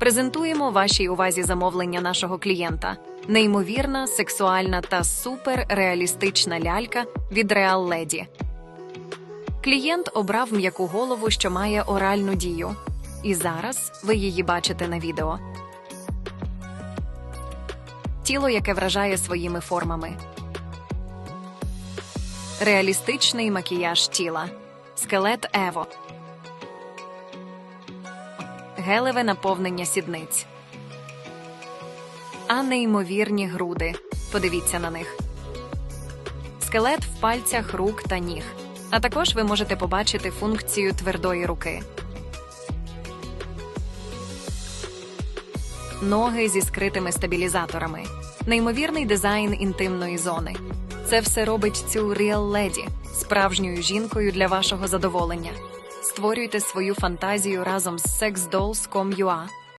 Презентуємо вашій увазі замовлення нашого клієнта. Неймовірна, сексуальна та суперреалістична лялька від Real Lady. Клієнт обрав м'яку голову, що має оральну дію. І зараз ви її бачите на відео. Тіло, яке вражає своїми формами. Реалістичний макіяж тіла. Скелет Ево. Гелеве наповнення сідниць. А неймовірні груди. Подивіться на них. Скелет в пальцях рук та ніг. А також ви можете побачити функцію твердої руки. Ноги зі скритими стабілізаторами. Неймовірний дизайн інтимної зони. Це все робить цю Real Lady справжньою жінкою для вашого задоволення. Створюйте свою фантазію разом з sexdolls.com.ua